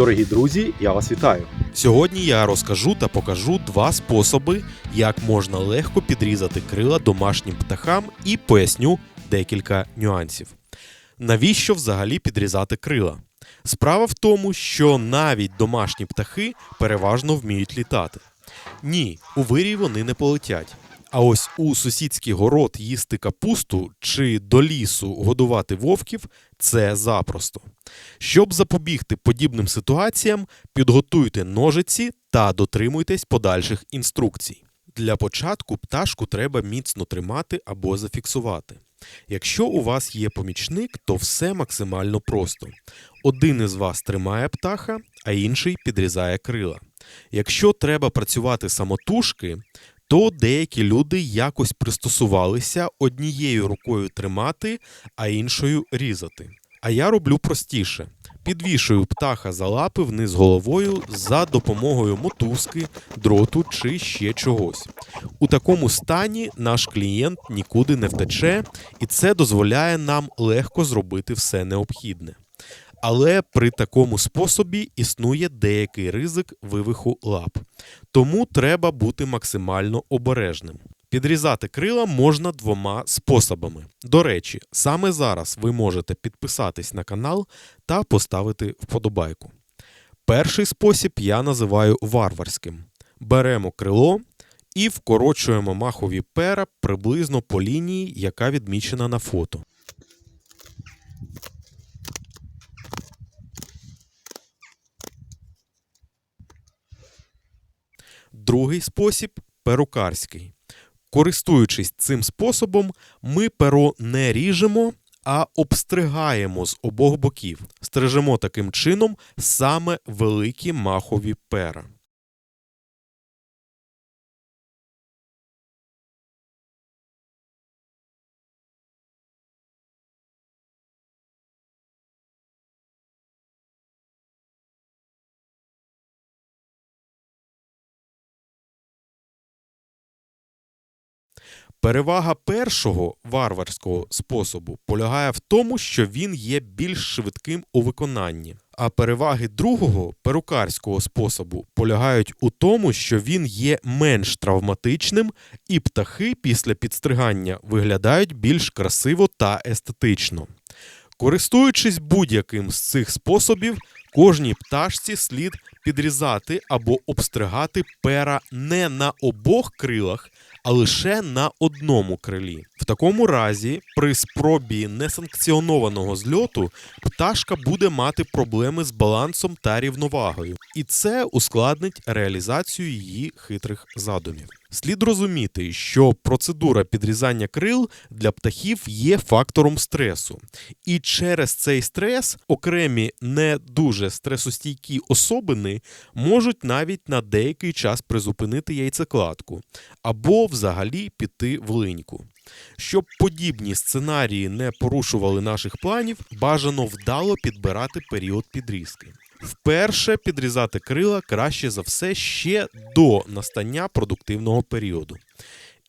Дорогі друзі, я вас вітаю. Сьогодні я розкажу та покажу два способи, як можна легко підрізати крила домашнім птахам, і поясню декілька нюансів. Навіщо взагалі підрізати крила? Справа в тому, що навіть домашні птахи переважно вміють літати. Ні, у вирій вони не полетять. А ось у сусідський город їсти капусту чи до лісу годувати вовків це запросто. Щоб запобігти подібним ситуаціям, підготуйте ножиці та дотримуйтесь подальших інструкцій. Для початку пташку треба міцно тримати або зафіксувати. Якщо у вас є помічник, то все максимально просто. Один із вас тримає птаха, а інший підрізає крила. Якщо треба працювати самотужки, то деякі люди якось пристосувалися однією рукою тримати, а іншою різати. А я роблю простіше: підвішую птаха за лапи вниз головою за допомогою мотузки, дроту чи ще чогось. У такому стані наш клієнт нікуди не втече, і це дозволяє нам легко зробити все необхідне. Але при такому способі існує деякий ризик вивиху лап. Тому треба бути максимально обережним. Підрізати крила можна двома способами. До речі, саме зараз ви можете підписатись на канал та поставити вподобайку. Перший спосіб я називаю варварським. Беремо крило і вкорочуємо махові пера приблизно по лінії, яка відмічена на фото. Другий спосіб перукарський. Користуючись цим способом, ми перо не ріжемо, а обстригаємо з обох боків. Стрижемо таким чином саме великі махові пера. Перевага першого варварського способу полягає в тому, що він є більш швидким у виконанні. А переваги другого перукарського способу полягають у тому, що він є менш травматичним, і птахи після підстригання виглядають більш красиво та естетично. Користуючись будь-яким з цих способів, кожній пташці слід підрізати або обстригати пера не на обох крилах, а лише на одному крилі. В такому разі, при спробі несанкціонованого зльоту, пташка буде мати проблеми з балансом та рівновагою, і це ускладнить реалізацію її хитрих задумів. Слід розуміти, що процедура підрізання крил для птахів є фактором стресу, і через цей стрес окремі не дуже стресостійкі особини можуть навіть на деякий час призупинити яйцекладку або взагалі піти в линьку. Щоб подібні сценарії не порушували наших планів, бажано вдало підбирати період підрізки. Вперше підрізати крила краще за все ще до настання продуктивного періоду.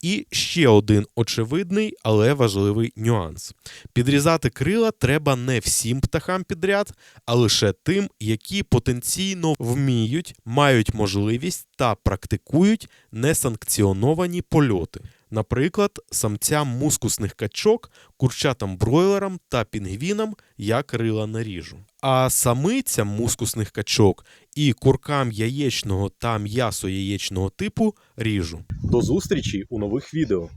І ще один очевидний, але важливий нюанс: підрізати крила треба не всім птахам підряд, а лише тим, які потенційно вміють, мають можливість та практикують несанкціоновані польоти. Наприклад, самцям мускусних качок, курчатам бройлерам та пінгвінам я крила наріжу. А самицям мускусних качок і куркам яєчного та м'ясо яєчного типу ріжу. До зустрічі у нових відео.